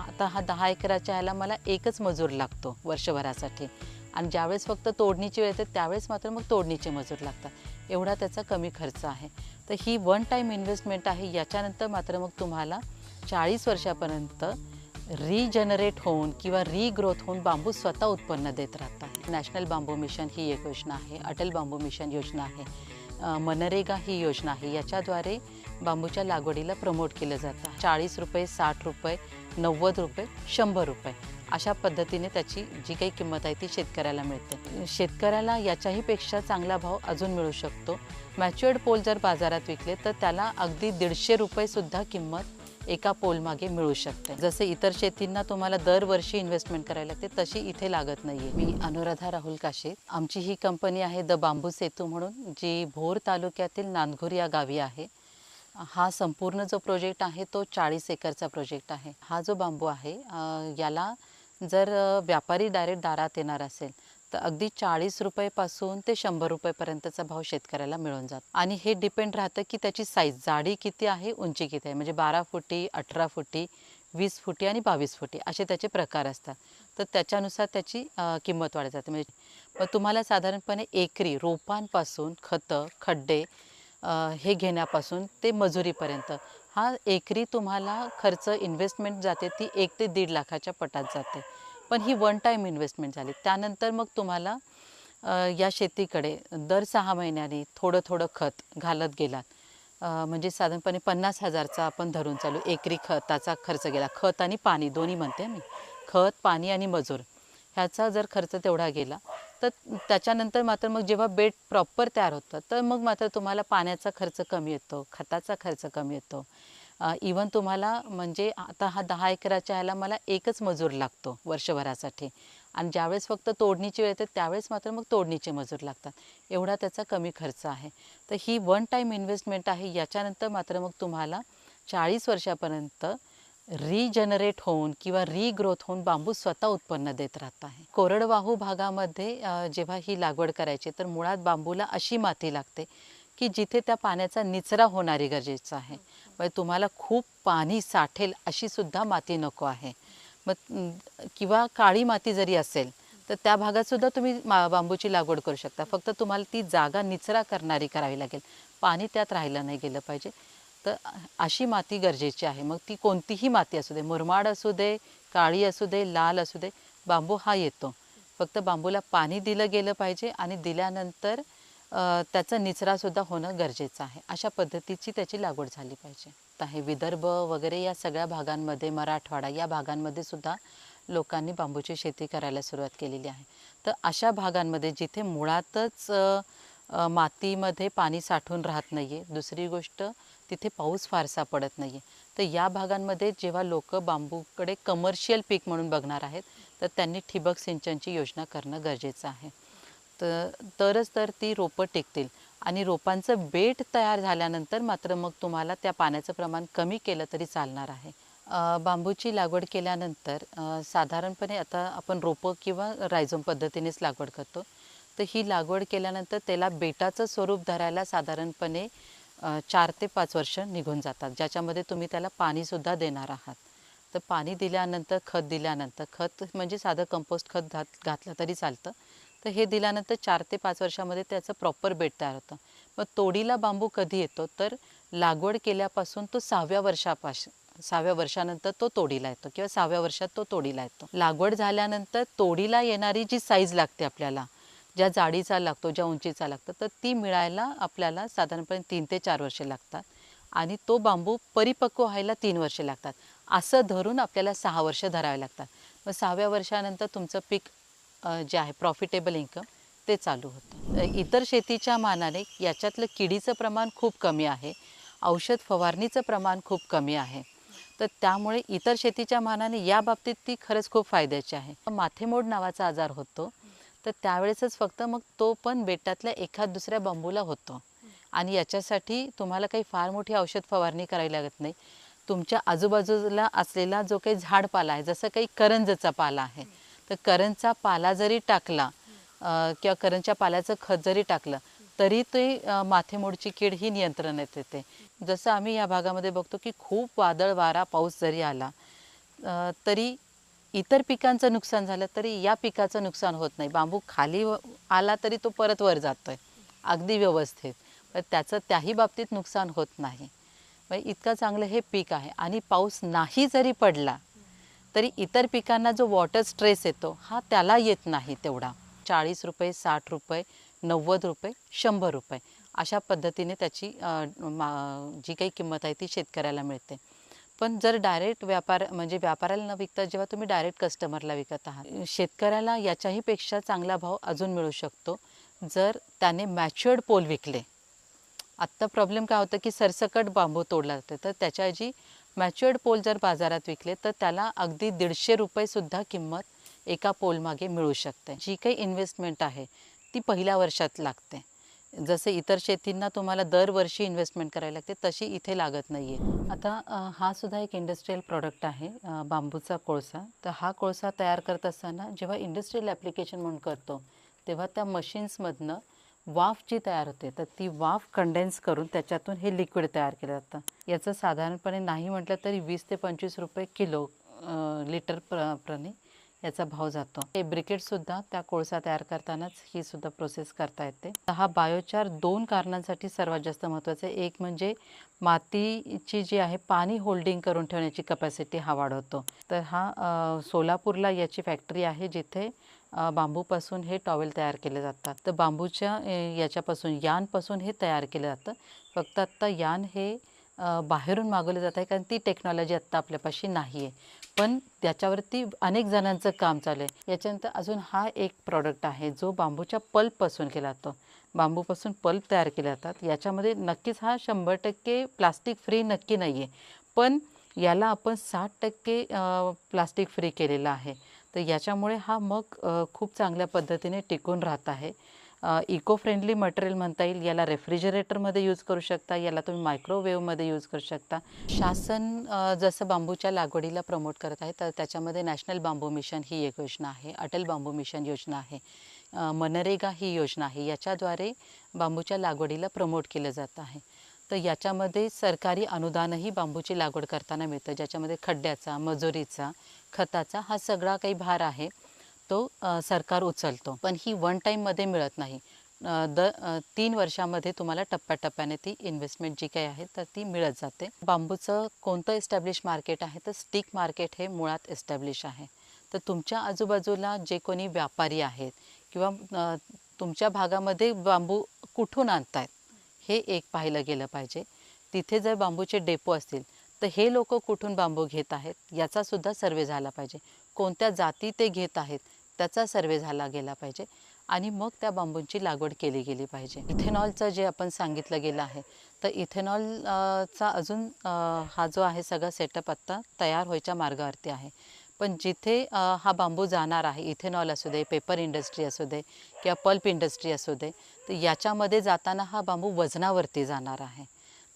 आता हा दहा एकराच्या ह्याला मला एकच मजूर लागतो वर्षभरासाठी. आणि ज्यावेळेस फक्त तोडणीची वेळ येते त्यावेळेस मात्र मग तोडणीचे मजूर लागतात. एवढा त्याचा कमी खर्च आहे. तर ही वन टाईम इन्व्हेस्टमेंट आहे याच्यानंतर मात्र मग तुम्हाला चाळीस वर्षापर्यंत रिजनरेट होऊन किंवा रिग्रोथ होऊन बांबू स्वतः उत्पन्न देत राहतात. नॅशनल बांबू मिशन ही एक योजना आहे अटल बांबू मिशन योजना आहे मनरेगा ही योजना आहे. याच्याद्वारे बांबूच्या लागवडीला प्रमोट केलं जातं. चाळीस रुपये साठ रुपये नव्वद रुपये शंभर रुपये. अशा पद्धतीने त्याची जी काही किंमत आहे ती शेतकऱ्याला मिळते. शेतकऱ्याला याच्याही पेक्षा चांगला भाव अजून मिळू शकतो. मॅच्युअर्ड पोल जर बाजारात विकले तर त्याला अगदी दीडशे रुपयेसुद्धा किंमत एका पोलमागे मिळू शकते. जसे इतर शेतींना तुम्हाला दरवर्षी इन्व्हेस्टमेंट करायला लागते तशी इथे लागत नाहीये. मी अनुराधा राहुल काशे. आमची ही कंपनी आहे द बांबू सेतू म्हणून जी भोर तालुक्यातील नांदघोर या गावी आहे. हा संपूर्ण जो प्रोजेक्ट आहे तो चाळीस एकरचा प्रोजेक्ट आहे. हा जो बांबू आहे याला जर व्यापारी डायरेक्ट दारात येणार असेल तर अगदी चाळीस रुपयेपासून ते शंभर रुपयेपर्यंतचा भाव शेतकऱ्याला मिळून जातो. आणि हे डिपेंड राहतं की त्याची साईज जाडी किती आहे उंची किती आहे. म्हणजे बारा फुटी अठरा फुटी वीस फुटी आणि बावीस फुटी असे त्याचे प्रकार असतात. तर त्याच्यानुसार त्याची किंमत वाढत जाते. म्हणजे तुम्हाला साधारणपणे एकरी रोपांपासून खतं खड्डे हे घेण्यापासून ते मजुरीपर्यंत. हा एकरी तुम्हाला खर्च इन्व्हेस्टमेंट जाते ती एक ते दीड लाखाच्या पटात जाते. पण ही वन टाईम इन्व्हेस्टमेंट झाली. त्यानंतर मग तुम्हाला या शेतीकडे दर सहा महिन्यांनी थोडं थोडं खत घालत गेलात. म्हणजे साधारणपणे पन्नास हजारचा आपण धरून चालू एकरी खताचा खर्च गेला खत आणि पाणी दोन्ही म्हणते मी. खत पाणी आणि मजूर. ह्याचा जर खर्च तेवढा गेला तर त्याच्यानंतर मात्र मग जेव्हा बेड प्रॉपर तयार होतं तर मग मात्र तुम्हाला पाण्याचा खर्च कमी येतो खताचा खर्च कमी येतो. इवन तुम्हाला म्हणजे आता हा दहा एकराच्या ह्याला मला एकच मजूर लागतो वर्षभरासाठी. आणि ज्यावेळेस फक्त तोडणीची वेळ येते त्यावेळेस मात्र मग तोडणीचे मजूर लागतात. एवढा त्याचा कमी खर्च आहे. तर ही वन टाईम इन्व्हेस्टमेंट आहे याच्यानंतर मात्र मग तुम्हाला चाळीस वर्षापर्यंत रिजनरेट होऊन किंवा रिग्रोथ होऊन बांबू स्वतः उत्पन्न देत राहत आहे. कोरडवाहू भागामध्ये जेव्हा ही लागवड करायची तर मुळात बांबूला अशी माती लागते की जिथे त्या पाण्याचा निचरा होणारी गरजेचं आहे. म्हणजे तुम्हाला खूप पाणी साठेल अशी सुद्धा माती नको आहे. मग किंवा काळी माती जरी असेल तर त्या भागात सुद्धा तुम्ही बांबूची लागवड करू शकता. फक्त तुम्हाला ती जागा निचरा करणारी करावी लागेल. पाणी त्यात राहिलं नाही गेलं पाहिजे. तर अशी माती गरजेची आहे. मग ती कोणतीही माती असू दे मुरमाड असू दे काळी असू दे लाल असू दे बांबू हा येतो. फक्त बांबूला पाणी दिलं गेलं पाहिजे आणि दिल्यानंतर त्याचा निचरासुद्धा होणं गरजेचं आहे. अशा पद्धतीची त्याची लागवड झाली पाहिजे. तर हे विदर्भ वगैरे या सगळ्या भागांमध्ये मराठवाडा या भागांमध्ये सुद्धा लोकांनी बांबूची शेती करायला सुरुवात केलेली आहे. तर अशा भागांमध्ये जिथे मुळातच मातीमध्ये पाणी साठून राहत नाही आहे दुसरी गोष्ट तिथे पाऊस फारसा पडत नाही आहे तर या भागांमध्ये जेव्हा लोक बांबूकडे कमर्शियल पीक म्हणून बघणार आहेत तर त्यांनी ठिबक सिंचनची योजना करणं गरजेचं आहे. तर तरच तर ती रोपं टिकतील. आणि रोपांचं बेट तयार झाल्यानंतर मात्र मग तुम्हाला त्या पाण्याचं प्रमाण कमी केलं तरी चालणार आहे. बांबूची लागवड केल्यानंतर साधारणपणे आता आपण रोपं किंवा रायझोम पद्धतीनेच लागवड करतो. तर ही लागवड केल्यानंतर त्याला बेटाचं स्वरूप धरायला साधारणपणे चार ते पाच वर्ष निघून जातात ज्याच्यामध्ये तुम्ही त्याला पाणीसुद्धा देणार आहात. तर पाणी दिल्यानंतर खत दिल्यानंतर खत म्हणजे साधं कंपोस्ट खत घात घातलं तरी चालतं. तर हे दिल्यानंतर चार ते पाच वर्षामध्ये त्याचं प्रॉपर बेड तयार होतं. मग तोडीला बांबू कधी येतो? तर लागवड केल्यापासून तो सहाव्या वर्षापासून सहाव्या वर्षानंतर तो तोडीला येतो किंवा सहाव्या वर्षात तो तोडीला येतो. लागवड झाल्यानंतर तोडीला येणारी जी साईज लागते आपल्याला ज्या जाडीचा लागतो ज्या उंचीचा लागतो तर ती मिळायला आपल्याला साधारणपणे तीन ते चार वर्षे लागतात. आणि तो बांबू परिपक्व व्हायला तीन वर्षे लागतात. असं धरून आपल्याला सहा वर्ष धरावे लागतात. मग सहाव्या वर्षानंतर तुमचं पीक जे आहे प्रॉफिटेबल इन्कम ते चालू होतं. इतर शेतीच्या मानाने याच्यातलं किडीचं प्रमाण खूप कमी आहे. औषध फवारणीचं प्रमाण खूप कमी आहे. तर त्यामुळे इतर शेतीच्या मानाने या बाबतीत ती खरंच खूप फायद्याची आहे. माथेमोड नावाचा आजार होतो. तर त्यावेळेसच फक्त मग तो पण बेटातल्या एखाद दुसऱ्या बांबूला होतो. आणि याच्यासाठी तुम्हाला काही फार मोठी औषध फवारणी करावी लागत नाही. तुमच्या आजूबाजूला असलेला जो काही झाडपाला आहे जसं काही करंजचा पाला आहे तर करंजचा पाला जरी टाकला किंवा करंजच्या पाल्याचं खत जरी टाकलं तरी ते माथेमोडची कीड ही नियंत्रणात येते. जसं आम्ही या भागामध्ये बघतो की खूप वादळ वारा पाऊस जरी आला तरी इतर पिकांचं नुकसान झालं तरी या पिकाचं नुकसान होत नाही. बांबू खाली आला तरी तो परत वर जातोय अगदी व्यवस्थित. पण त्याचं त्याही बाबतीत नुकसान होत नाही. म्हणजे इतकं चांगलं हे पीक आहे आणि पाऊस नाही जरी पडला तरी इतर पिकांना जो वॉटर स्ट्रेस येतो हा त्याला येत नाही तेवढा. चाळीस रुपये साठ रुपये नव्वद रुपये शंभर रुपये अशा पद्धतीने त्याची मा- जी काही किंमत आहे ती शेतकऱ्याला मिळते. पण जर डायरेक्ट व्यापार म्हणजे व्यापाऱ्याला न विकता जेव्हा तुम्ही डायरेक्ट कस्टमरला विकत आहात शेतकऱ्याला याच्याही पेक्षा चांगला भाव अजून मिळू शकतो. जर त्याने मॅच्युअर्ड पोल विकले आत्ता प्रॉब्लेम काय होतं की सरसकट बांबू तोडला जाते तर त्याच्याऐवजी मॅच्युअर्ड पोल जर बाजारात विकले तर त्याला अगदी दीडशे रुपयेसुद्धा किंमत एका पोलमागे मिळू शकते. जी काही इन्व्हेस्टमेंट आहे ती पहिल्या वर्षात लागते. जसे इतर शेतींना तुम्हाला दरवर्षी इन्व्हेस्टमेंट करायला लागते तशी इथे लागत नाही आहे आता हा सुद्धा एक इंडस्ट्रीयल प्रॉडक्ट आहे बांबूचा कोळसा. तर हा कोळसा तयार करत असताना जेव्हा इंडस्ट्रीयल ॲप्लिकेशन म्हणून करतो तेव्हा त्या मशीन्समधनं वाफ जी तयार होते तर ती वाफ कंडेन्स करून त्याच्यातून हे लिक्विड तयार केलं जातं. याचं साधारणपणे नाही म्हटलं तरी वीस ते पंचवीस रुपये किलो लिटर प्र प्रणे याचा भाव जातो. हे ब्रिकेटसुद्धा त्या कोळसा तयार करतानाच ही सुद्धा प्रोसेस करता येते. हा बायोचार दोन कारणांसाठी सर्वात जास्त महत्त्वाचं आहे. एक म्हणजे मातीची जी आहे पाणी होल्डिंग करून ठेवण्याची कपॅसिटी हा वाढवतो. तर हा सोलापूरला याची फॅक्टरी आहे जिथे बांबूपासून हे टॉवेल तयार केले जातात. तर बांबूच्या याच्यापासून यानपासून हे तयार केलं जातं. फक्त आत्ता यान हे बाहेरून मागवलं जात आहे कारण ती टेक्नॉलॉजी आत्ता आपल्यापाशी नाही आहे पण त्याच्यावरती अनेक जणांचं काम चालू आहे. याच्यानंतर अजून हा एक प्रॉडक्ट आहे जो बांबूच्या पल्पपासून केला जातो. बांबूपासून पल्प तयार केले जातात. याच्यामध्ये नक्कीच हा शंभर टक्के प्लास्टिक फ्री नक्की नाही आहे पण याला आपण साठ टक्के प्लास्टिक फ्री केलेला आहे. तर याच्यामुळे हा मग खूप चांगल्या पद्धतीने टिकून राहत आहे. इको फ्रेंडली मटेरियल म्हणता येईल याला रेफ्रिजरेटरमध्ये यूज करू शकता याला तुम्ही मायक्रोवेव्हमध्ये यूज करू शकता. शासन जसं बांबूच्या लागवडीला प्रमोट करत आहे तर त्याच्यामध्ये नॅशनल बांबू मिशन ही एक योजना आहे अटल बांबू मिशन योजना आहे मनरेगा ही योजना आहे याच्याद्वारे बांबूच्या लागवडीला प्रमोट केलं जात आहे. तर याच्यामध्ये सरकारी अनुदानही बांबूची लागवड करताना मिळतं ज्याच्यामध्ये खड्ड्याचा मजुरीचा खताचा हा सगळा काही भार आहे. तो सरकार उचलतो. पण ही वन टाईममध्ये मिळत नाही. द तीन वर्षामध्ये तुम्हाला टप्प्याटप्प्याने ती इन्व्हेस्टमेंट जी काही आहे तर ती मिळत जाते. बांबूचं कोणतं एस्टॅब्लिश मार्केट आहे तर स्टिक मार्केट हे मुळात एस्टॅब्लिश आहे. तर तुमच्या आजूबाजूला जे कोणी व्यापारी आहेत किंवा तुमच्या भागामध्ये बांबू कुठून आणतायत हे एक पाहिलं गेलं पाहिजे. तिथे जर बांबूचे डेपो असतील तर हे लोक कुठून बांबू घेत आहेत याचा सुद्धा सर्वे झाला पाहिजे. कोणत्या जाती ते घेत आहेत त्याचा सर्वे झाला गेला पाहिजे आणि मग त्या बांबूंची लागवड केली गेली पाहिजे. इथेनॉलचं जे आपण सांगितलं गेलं आहे तर इथेनॉल चा अजून हा जो आहे सगळा सेटअप आत्ता तयार व्हायच्या मार्गावरती आहे. पण जिथे हा बांबू जाणार आहे इथेनॉल असू दे पेपर इंडस्ट्री असू दे किंवा पल्प इंडस्ट्री असू दे तर याच्यामध्ये जाताना हा बांबू वजनावरती जाणार आहे.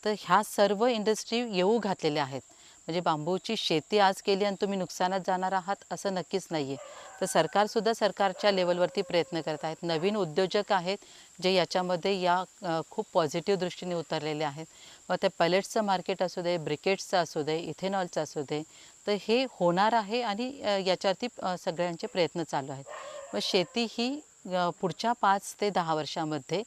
तर ह्या सर्व इंडस्ट्री येऊ घातलेल्या आहेत. म्हणजे बांबूची शेती आज केली आणि तुम्ही नुकसानात जाणार आहात असं नक्कीच नाही आहे तर सरकारसुद्धा सरकारच्या लेवलवरती प्रयत्न करत आहेत. नवीन उद्योजक आहेत जे याच्यामध्ये या खूप पॉझिटिव्ह दृष्टीने उतरलेले आहेत. मग ते पॅलेट्सचं मार्केट असू दे ब्रिकेट्सचं असू दे इथेनॉलचं असू दे तर हे होणार आहे आणि याच्यावरती सगळ्यांचे प्रयत्न चालू आहेत. मग शेती ही पुढच्या पाच ते दहा वर्षामध्ये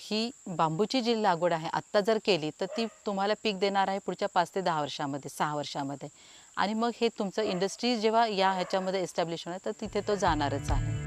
ही बांबूची जी लागवड आहे आत्ता जर केली तर ती तुम्हाला पीक देणार आहे पुढच्या पाच ते दहा वर्षामध्ये सहा वर्षामध्ये. आणि मग हे तुमचं इंडस्ट्री जेव्हा या ह्याच्यामध्ये एस्टॅब्लिश होणार तर तिथे तो जाणारच आहे.